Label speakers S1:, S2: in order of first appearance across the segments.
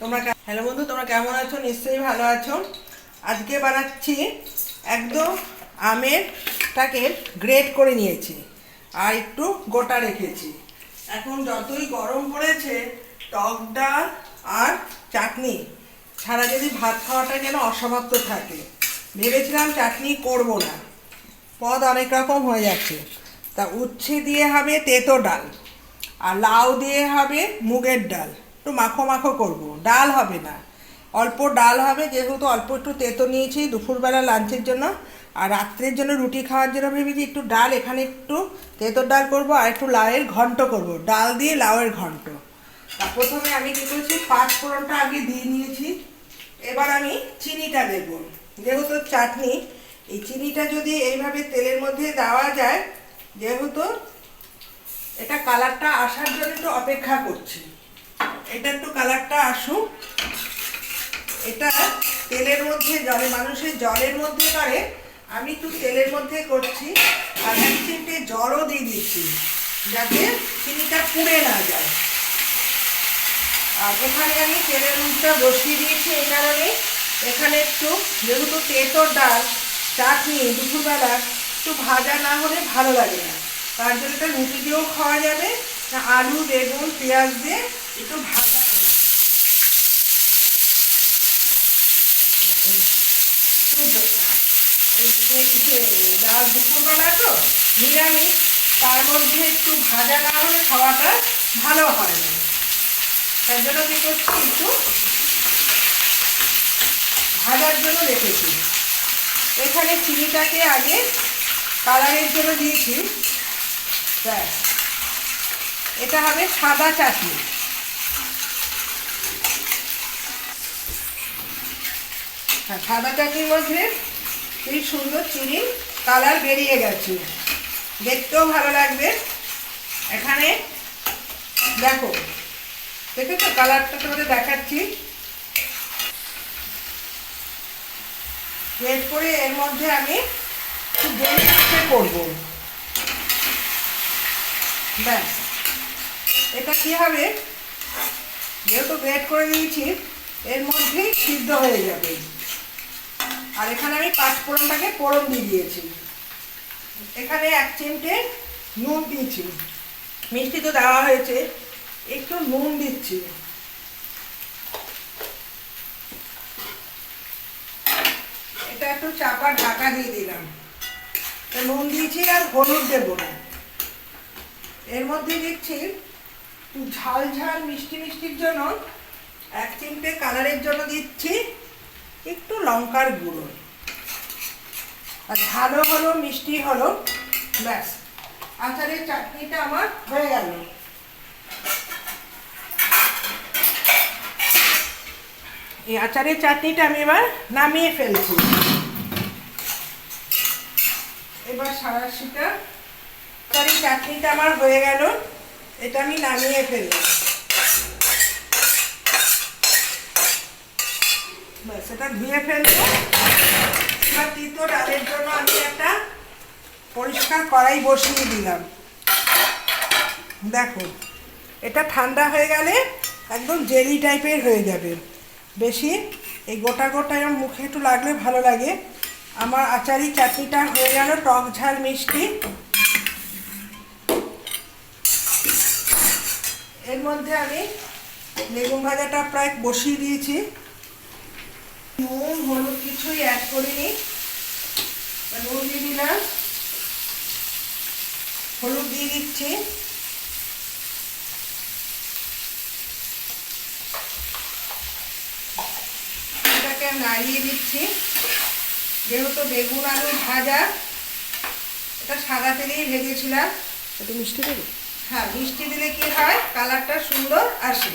S1: তোমরা হ্যালো বন্ধু, তোমরা কেমন আছো? নিশ্চয়ই ভালো আছো। আজকে বানাচ্ছি একদম আমেরটাকে গ্রেট করে নিয়েছি আর একটু গোটা রেখেছি। এখন যতই গরম পড়েছে, টক ডাল আর চাটনি, ছাড়া যদি ভাত খাওয়াটা যেন অসমাপ্ত থাকে। ভেবেছিলাম চাটনি করব না। পদ অনেক রকম হয়ে যাচ্ছে। তা উচ্ছে দিয়ে হবে তেতো ডাল, আর লাউ দিয়ে হবে মুগের ডাল। একটু মাখো মাখো করব। ডাল হবে না। অল্প ডাল হবে, যেহেতু অল্প একটু তেতো নিয়েছি দুপুরবেলা লাঞ্চের জন্য। আর রাত্রের জন্য রুটি খাওয়ার জন্য ভেবেছি একটু ডাল, এখানে একটু তেঁতোর ডাল করব আর একটু লাউয়ের ঘন্ট করব। ডাল দিয়ে লাউয়ের ঘন্ট। তা প্রথমে আমি কী করছি পাঁচ ফোড়নটা আগে দিয়ে নিয়েছি। এবার আমি চিনিটা দেব। যেহেতু চাটনি, এই চিনিটা যদি এইভাবে তেলের মধ্যে দেওয়া যায়, যেহেতু এটা কালারটা আসার জন্য একটু অপেক্ষা করছি। এটা একটু কালারটা আসুক। এটা তেলের মধ্যে জলে, মানুষের জলের মধ্যে করে আমি একটু তেলের মধ্যে করছি। আর এক চিমটে জলও দিয়ে দিচ্ছি, যাতে চিনিটা পুড়ে না যায়। আর এখানে আমি তেলের মুখটা বসিয়ে দিয়েছি এই কারণে। এখানে একটু, যেহেতু তেঁতোর ডাল, চাটনি, দুপুরবেলা একটু ভাজা না হলে ভালো লাগে না। তার জন্য এটা রুটি দিয়েও খাওয়া যাবে। আলু, বেগুন, পেঁয়াজ দিয়ে একটু ভাজা করে দুপুরবেলা তো, নিরামিষ, তার মধ্যে একটু ভাজা না হলে খাওয়াটা ভালো হয় না। তার জন্য কী করছি একটু, ভাজার জন্য রেখেছি। এখানে চিনিটাকে আগে কালারের জন্য দিয়েছি। ব্যাস। এটা হবে সাদা চাটনি। হ্যাঁ সাদা চাটনির মধ্যে এই সুন্দর চিনি কালার বেরিয়ে গেছে। দেখতেও ভালো লাগবে। এখানে দেখো দেখেছ কালারটা তোমাদের দেখাচ্ছি। করে এর মধ্যে আমি একটু করব। ব্যাস। এটা কি হবে? যেহেতু গ্রেড করে দিয়েছি, এর মধ্যেই সিদ্ধ হয়ে যাবে। আর এখানে আমি পাঁচ ফোড়নটাকে ফোড়ন দিয়ে দিয়েছি। এখানে এক চিমটে নুন দিয়েছি। মিষ্টি তো দেওয়া হয়েছে, একটু নুন দিচ্ছি। এটা একটু চাপা ঢাকা দিয়ে দিলাম। নুন দিয়েছি আর হলুদ দেব। না এর মধ্যে দিচ্ছি ঝাল ঝাল মিষ্টি মিষ্টির জন্য, এক চিমটে কালারের জন্য দিচ্ছি একটু লঙ্কার গুঁড়ো। আর ঝালও হলো, মিষ্টি হলো, ব্যাস। আচারের চাটনিটা আমার হয়ে গেল। এই আচারের চাটনিটা আমি এবার নামিয়ে ফেলছি। এবার সারাশিটা। আচারের চাটনিটা আমার হয়ে গেল। এটা আমি নামিয়ে ফেললাম। এটা ধুয়ে ফেলব। এবার তিতো ডালের জন্য আমি একটা পরিষ্কার কড়াই বসিয়ে দিলাম। দেখো, এটা ঠান্ডা হয়ে গেলে একদম জেলি টাইপের হয়ে যাবে। বেশি এই গোটা গোটা মুখে একটু লাগলে ভালো লাগে। আমার আচারি চাটনিটা হয়ে গেল টক ঝাল মিষ্টি। এর মধ্যে আমি বেগুন ভাজাটা প্রায় বসিয়ে দিয়েছি। নুন হলুদ কিছুই অ্যাড করিনি। নুন দিয়ে দিলাম। হলুদ দিয়ে দিচ্ছি। এটাকে নাড়িয়ে দিচ্ছি। যেহেতু বেগুন আলু ভাজা এটা সাদা তেলেই ভেজেছিলাম।
S2: একটু মিষ্টি দেবে?
S1: হ্যাঁ মিষ্টি দিলে কি হয়? কালারটা সুন্দর আসে।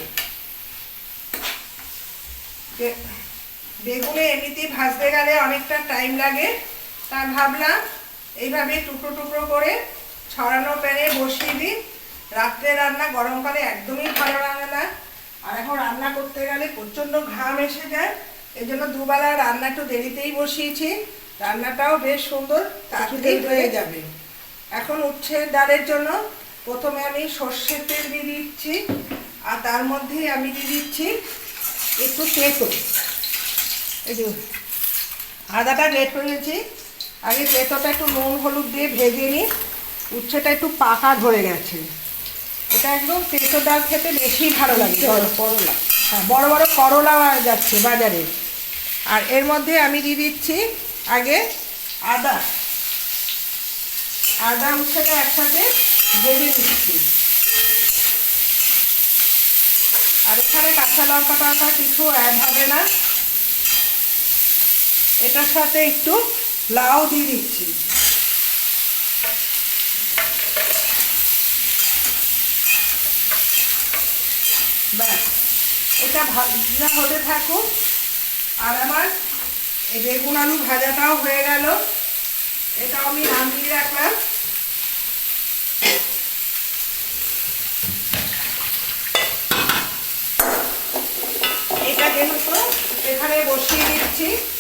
S1: বেগুনে এমনিতেই ভাজতে গেলে অনেকটা টাইম লাগে। তা ভাবলাম এইভাবে টুকরো টুকরো করে ছড়ানো প্যানে বসিয়ে দিই। রাত্রে রান্না গরমকালে একদমই ভালো লাগে না। আর এখন রান্না করতে গেলে প্রচণ্ড ঘাম এসে যায়। এই জন্য দুবেলা রান্না একটু দেরিতেই বসিয়েছি। রান্নাটাও বেশ সুন্দর তাড়াতাড়ি হয়ে যাবে। এখন উচ্ছে ডালের জন্য প্রথমে আমি সর্ষের তেল দিয়ে দিচ্ছি। আর তার মধ্যে আমি দিয়ে দিচ্ছি একটু তেঁতো এই যে আদাটা গ্রেট করে নিয়েছি আগে তেঁতোটা একটু নুন হলুদ দিয়ে ভেজে নিই। উচ্ছেটা একটু পাকা ধরে গেছে। এটা একদম তেঁতো ডাল খেতে বেশি ভালো লাগে। করলা। হ্যাঁ বড় বড় করলা যাচ্ছে বাজারে। আর এর মধ্যে আমি দিয়ে দিচ্ছি আগে আদা। আদা উচ্ছেটা একসাথে ভেজে দিচ্ছি আর এখানে কাঁচা লঙ্কা টঙ্কা কিছু অ্যাড হবে না। এটার সাথে একটু লাউ দিয়ে দিচ্ছি। এটা ভাজা হতে থাকুক। আর আমার বেগুন আলু ভাজাটাও হয়ে গেল। এটাও আমি নামিয়ে রাখলাম। এটা যেহেতু এখানে বসিয়ে দিচ্ছি।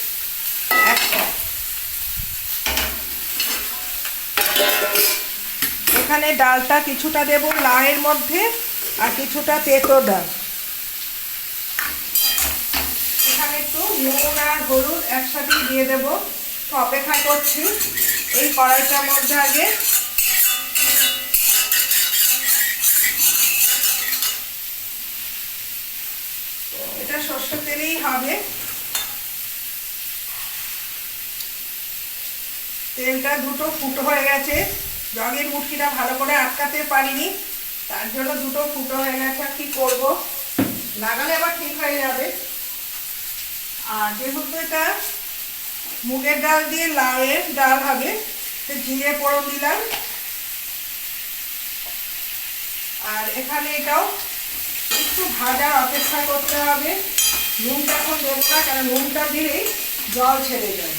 S1: এখানে ডালটা কিছুটা দেব লাউয়ের মধ্যে আর কিছুটা তেঁতো ডাল। এখানে একটু নুন আর হলুদ একসাথে দিয়ে দেবো। তো অপেক্ষা করছি এই কড়াইটার মধ্যে আগে। এটা সর্ষে তেলেই হবে। তেলটা দুটো ফুটো হয়ে গেছে। জগের মুটকিটা ভালো করে আটকাতে পারিনি। তার জন্য দুটো ফুটো হয়ে গেছে। আর কি করব? লাগালে আবার ঠিক হয়ে যাবে। আর যেহেতু এটা মুগের ডাল দিয়ে লাউয়ের ডাল হবে, সে জিরে পড়ন দিলাম। আর এখানে এটাও একটু ভাজার অপেক্ষা করতে হবে। নুনটা এখন দেবো না, কারণ নুনটা দিলেই জল ছেড়ে যায়।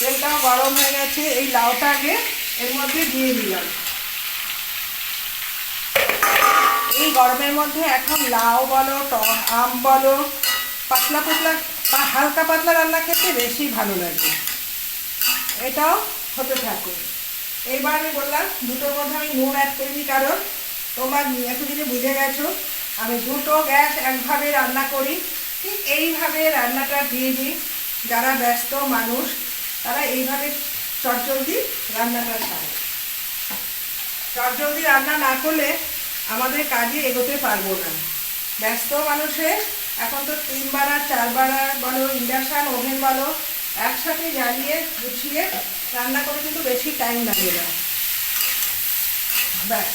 S1: তেলটাও গরম হয়ে গেছে, এই লাউটা আগে এর মধ্যে দিয়ে দিলাম। এই গরমের মধ্যে এখন লাউ বলো আম বলো, পাতলা পাতলা বা হালকা পাতলা রান্না খেতে বেশি ভালো লাগে। এটাও হতে থাকুক। এইবার আমি বললাম দুটোর মধ্যে আমি নুন অ্যাড করিনি কারণ তোমরা এতদিনে বুঝে গেছো, আমি দুটো গ্যাস একভাবে রান্না করি। ঠিক এইভাবে রান্নাটা দিয়ে দিই, যারা ব্যস্ত মানুষ তারা এইভাবে চটজলদি রান্নাটা সারে। চটজলদি রান্না না করলে আমাদের কাজে এগোতে পারব না। ব্যস্ত মানুষে, এখন তো তিন বারা চার বারা বলো, ইন্ডাকশান, ওভেন বলো, একসাথে জ্বালিয়ে, গুছিয়ে রান্না করে কিন্তু বেশি টাইম লাগে না। ব্যাস।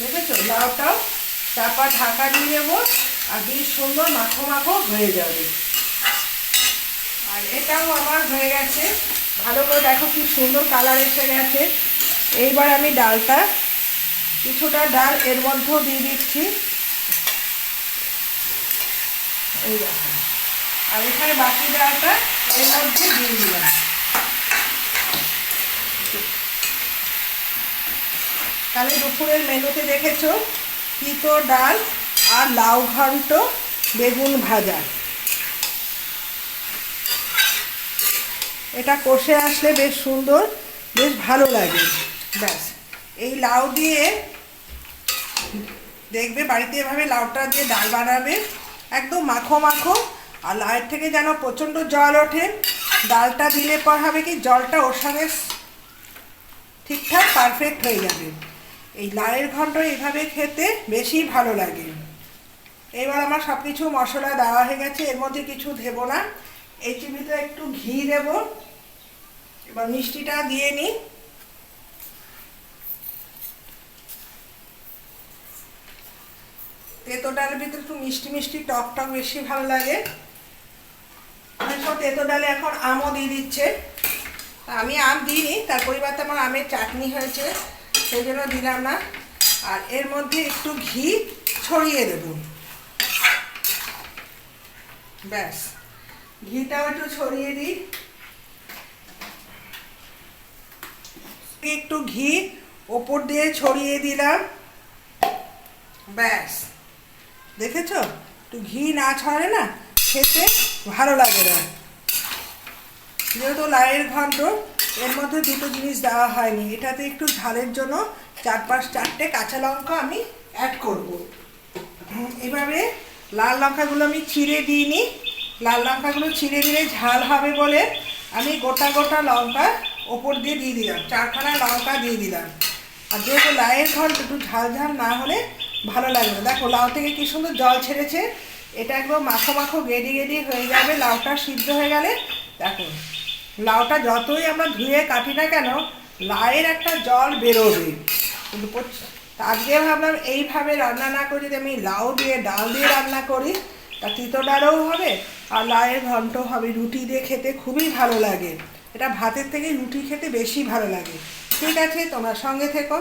S1: দেখেছ? লাউটাও চাপা ঢাকা দিয়ে দেবো আর বেশ সুন্দর মাখো মাখো হয়ে যাবে। আর এটাও আমার হয়ে গেছে। ভালো করে দেখো কি সুন্দর কালার এসে গেছে। এইবার আমি ডালটা, কিছুটা ডাল এর মধ্যেও দিয়ে দিচ্ছি। এই আর এখানে বাকি ডালটা এর মধ্যে দিয়ে দিলাম। তাহলে দুপুরের মেনুতে দেখেছ, তিতো ডাল আর লাউ ঘন্ট বেগুন ভাজা। এটা কষে আসলে বেশ সুন্দর, বেশ ভালো লাগে। ব্যাস, এই লাউ দিয়ে দেখবে বাড়িতে এভাবে লাউটা দিয়ে ডাল বানাবে, একদম মাখো মাখো, আর লাউয়ের থেকে যেন প্রচণ্ড জল ওঠে। ডালটা দিলে পর হবে কি, জলটা ওর সঙ্গে ঠিকঠাক পারফেক্ট হয়ে যাবে। এই লাউয়ের ঘন্ট এইভাবে খেতে বেশি ভালো লাগে। এবার আমার সব কিছু মশলা দেওয়া হয়ে গেছে, এর মধ্যে কিছু দেবো না। এই চিবিতে একটু ঘি দেব। এবার মিষ্টিটা দিয়ে নিই তেতো ভিতরে একটু মিষ্টি মিষ্টি টক টক বেশি ভালো লাগে। তেতো ডালে এখন আমও দিয়ে দিচ্ছে। আমি আম দিইনি, তার পরিবর্তে আমার আমের চাটনি হয়েছে, সেই জন্য দিলাম না। আর এর মধ্যে একটু ঘি ছড়িয়ে দেব। ব্যাস। ঘিটাও একটু ছড়িয়ে দিই। একটু ঘি ওপর দিয়ে ছড়িয়ে দিলাম। ব্যাস। দেখেছ? একটু ঘি না ছড়ে না খেতে ভালো লাগে না। যেহেতু লাইয়ের ঘন্ট, এর মধ্যে দুটো জিনিস দেওয়া হয়নি। এটাতে একটু ঝালের জন্য চার পাঁচ চারটে কাঁচা লঙ্কা আমি অ্যাড করব। এভাবে লাল লঙ্কাগুলো আমি চিড়ে দিইনি। লাল লঙ্কাগুলো চিড়ে দিলে ঝাল হবে বলে আমি গোটা গোটা লঙ্কা ওপর দিয়ে দিয়ে দিলাম, চারখানা লঙ্কা দিয়ে দিলাম। আর যেহেতু লাউয়ের ঘর, একটু ঝাল ঝাল না হলে ভালো লাগবে দেখো, লাউ থেকে কী সুন্দর জল ছেড়েছে। এটা একদম মাখো মাখো গেডি গেডি হয়ে যাবে। লাউটা সিদ্ধ হয়ে গেলে, দেখো, লাউটা যতই আমরা ধুয়ে কাটি না কেন লাউয়ের একটা জল বেরোবে। কিন্তু আজকে ভাবলাম এইভাবে রান্না না করে যদি আমি লাউ দিয়ে, ডাল দিয়ে রান্না করি, তা তিতো ডালও হবে, আর লাউয়ের ঘন্ট হবে। রুটি দিয়ে খেতে খুবই ভালো লাগে। এটা ভাতের থেকে রুটি খেতে বেশি ভালো লাগে। ঠিক আছে তোমরা সঙ্গে থেকো।